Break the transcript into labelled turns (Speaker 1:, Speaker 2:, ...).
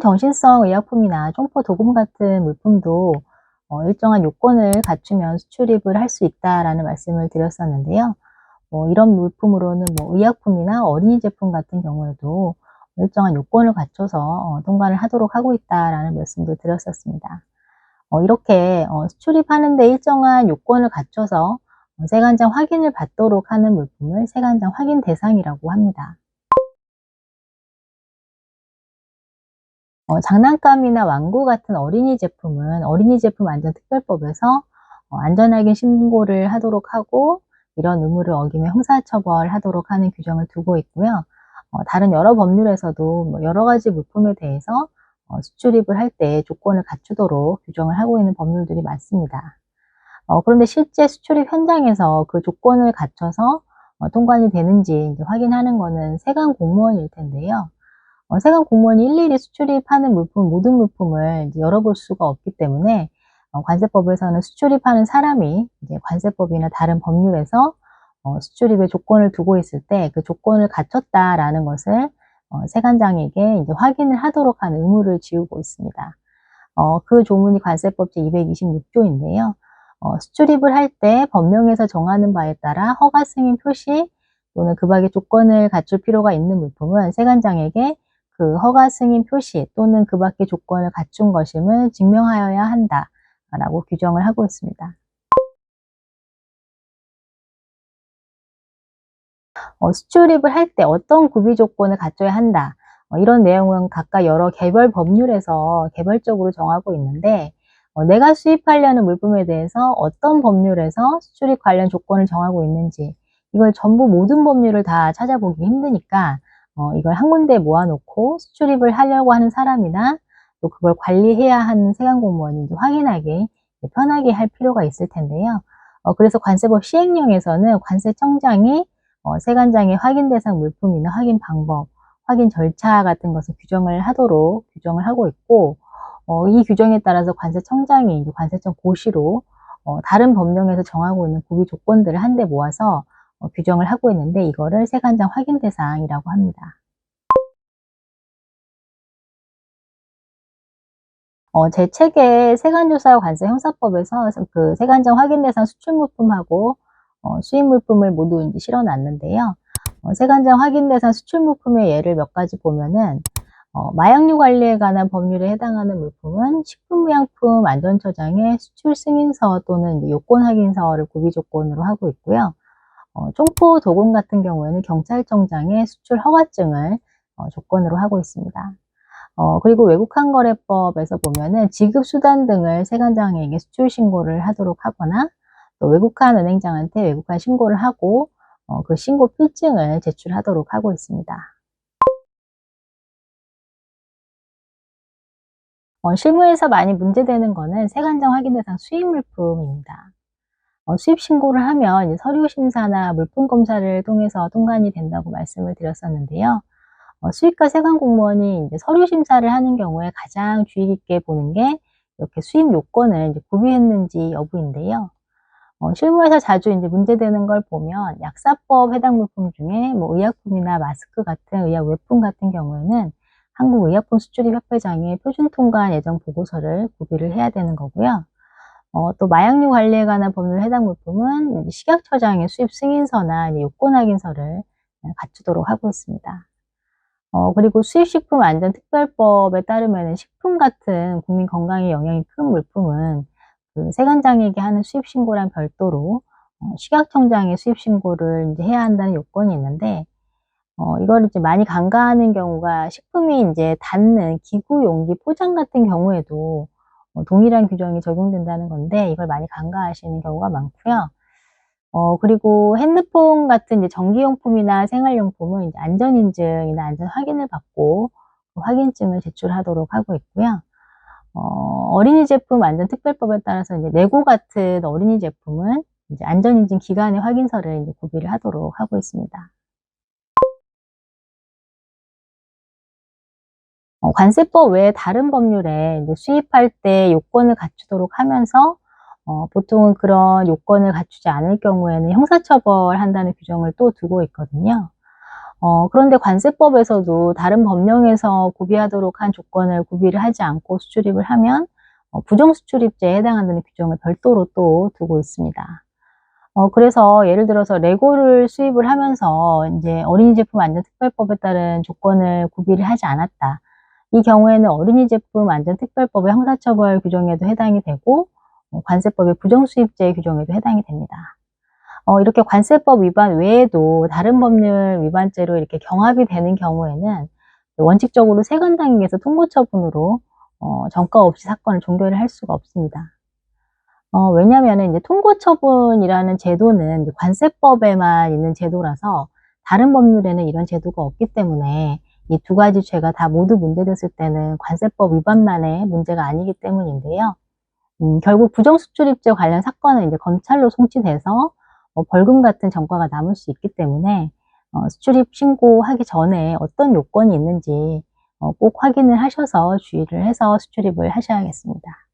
Speaker 1: 정신성 의약품이나 총포 도금 같은 물품도 어, 일정한 요건을 갖추면 수출입을 할 수 있다라는 말씀을 드렸었는데요. 뭐 이런 물품으로는 뭐 의약품이나 어린이 제품 같은 경우에도 일정한 요건을 갖춰서 어, 통과를 하도록 하고 있다라는 말씀도 드렸었습니다. 어, 이렇게 어, 수출입하는데 일정한 요건을 갖춰서 어, 세관장 확인을 받도록 하는 물품을 세관장 확인 대상이라고 합니다. 어, 장난감이나 왕구 같은 어린이 제품은 어린이 제품 안전특별법에서 어, 안전하게 신고를 하도록 하고 이런 의무를 어기면 형사처벌하도록 하는 규정을 두고 있고요. 어, 다른 여러 법률에서도 뭐 여러 가지 물품에 대해서 어, 수출입을 할 때 조건을 갖추도록 규정을 하고 있는 법률들이 많습니다. 어, 그런데 실제 수출입 현장에서 그 조건을 갖춰서 어, 통관이 되는지 확인하는 것은 세관 공무원일 텐데요. 어, 세관 공무원이 일일이 수출입하는 물품, 모든 물품을 열어볼 수가 없기 때문에 어, 관세법에서는 수출입하는 사람이 이제 관세법이나 다른 법률에서 어, 수출입의 조건을 두고 있을 때 그 조건을 갖췄다라는 것을 어, 세관장에게 이제 확인을 하도록 하는 의무를 지우고 있습니다. 어, 그 조문이 관세법 제226조인데요. 어, 수출입을 할 때 법령에서 정하는 바에 따라 허가 승인 표시 또는 그 밖의 조건을 갖출 필요가 있는 물품은 세관장에게 그 허가 승인 표시 또는 그 밖의 조건을 갖춘 것임을 증명하여야 한다라고 규정을 하고 있습니다. 어, 수출입을 할 때 어떤 구비 조건을 갖춰야 한다. 어, 이런 내용은 각각 여러 개별 법률에서 개별적으로 정하고 있는데 어, 내가 수입하려는 물품에 대해서 어떤 법률에서 수출입 관련 조건을 정하고 있는지 이걸 전부 모든 법률을 다 찾아보기 힘드니까 어, 이걸 한 군데에 모아놓고 수출입을 하려고 하는 사람이나 또 그걸 관리해야 하는 세관 공무원이 확인하기 편하게 할 필요가 있을 텐데요. 어, 그래서 관세법 시행령에서는 관세청장이 어, 세관장의 확인 대상 물품이나 확인 방법, 확인 절차 같은 것을 규정을 하도록 규정을 하고 있고 어, 이 규정에 따라서 관세청장이 관세청 고시로 어, 다른 법령에서 정하고 있는 구비 조건들을 한데 모아서 어, 규정을 하고 있는데 이거를 세관장 확인 대상이라고 합니다. 어, 제 책에 세관조사 관세 형사법에서 그 세관장 확인 대상 수출 물품하고 어, 수입 물품을 모두 이제 실어 놨는데요. 어, 세관장 확인 대상 수출 물품의 예를 몇 가지 보면은 어, 마약류 관리에 관한 법률에 해당하는 물품은 식품의약품 안전처장의 수출 승인서 또는 요건 확인서를 구비 조건으로 하고 있고요. 어, 총포 도금 같은 경우에는 경찰청장의 수출 허가증을 어, 조건으로 하고 있습니다. 어, 그리고 외국환거래법에서 보면은 지급수단 등을 세관장에게 수출 신고를 하도록 하거나 또 외국환 은행장한테 외국환 신고를 하고 어, 그 신고 필증을 제출하도록 하고 있습니다. 어, 실무에서 많이 문제되는 거는 세관장 확인 대상 수입 물품입니다. 어, 수입 신고를 하면 서류 심사나 물품 검사를 통해서 통관이 된다고 말씀을 드렸었는데요. 어, 수입과 세관 공무원이 서류 심사를 하는 경우에 가장 주의 깊게 보는 게 이렇게 수입 요건을 구비했는지 여부인데요. 어, 실무에서 자주 이제 문제되는 걸 보면 약사법 해당 물품 중에 뭐 의약품이나 마스크 같은 의약 외품 같은 경우에는 한국의약품 수출입협회장의 표준 통관 예정 보고서를 구비를 해야 되는 거고요. 어, 또 마약류 관리에 관한 법률 해당 물품은 식약처장의 수입 승인서나 요건 확인서를 갖추도록 하고 있습니다. 어, 그리고 수입식품 안전특별법에 따르면 식품 같은 국민 건강에 영향이 큰 물품은 그 세관장에게 하는 수입 신고랑 별도로 어, 식약청장의 수입 신고를 이제 해야 한다는 요건이 있는데 어, 이거를 이제 많이 간과하는 경우가 식품이 이제 닿는 기구 용기 포장 같은 경우에도 어, 동일한 규정이 적용된다는 건데 이걸 많이 간과하시는 경우가 많고요. 어, 그리고 핸드폰 같은 이제 전기용품이나 생활용품은 이제 안전인증이나 안전 확인을 받고 그 확인증을 제출하도록 하고 있고요. 어, 어린이 제품 안전특별법에 따라서 이제 레고 같은 어린이 제품은 이제 안전인증 기관의 확인서를 이제 구비를 하도록 하고 있습니다. 관세법 외에 다른 법률에 수입할 때 요건을 갖추도록 하면서 어, 보통은 그런 요건을 갖추지 않을 경우에는 형사처벌한다는 규정을 또 두고 있거든요. 어, 그런데 관세법에서도 다른 법령에서 구비하도록 한 조건을 구비를 하지 않고 수출입을 하면 어, 부정수출입죄에 해당한다는 규정을 별도로 또 두고 있습니다. 어, 그래서 예를 들어서 레고를 수입을 하면서 이제 어린이 제품 안전 특별법에 따른 조건을 구비를 하지 않았다. 이 경우에는 어린이 제품 안전 특별법의 형사처벌 규정에도 해당이 되고 어, 관세법의 부정수입죄 규정에도 해당이 됩니다. 어, 이렇게 관세법 위반 외에도 다른 법률 위반죄로 이렇게 경합이 되는 경우에는 원칙적으로 세관당에게서 통고처분으로 어, 전가 없이 사건을 종결을 할 수가 없습니다. 어, 왜냐하면 이제 통고처분이라는 제도는 관세법에만 있는 제도라서 다른 법률에는 이런 제도가 없기 때문에 이 두 가지 죄가 다 모두 문제됐을 때는 관세법 위반만의 문제가 아니기 때문인데요. 음, 결국 부정수출입죄 관련 사건은 이제 검찰로 송치돼서 어, 벌금 같은 전과가 남을 수 있기 때문에 어, 수출입 신고하기 전에 어떤 요건이 있는지 어, 꼭 확인을 하셔서 주의를 해서 수출입을 하셔야겠습니다.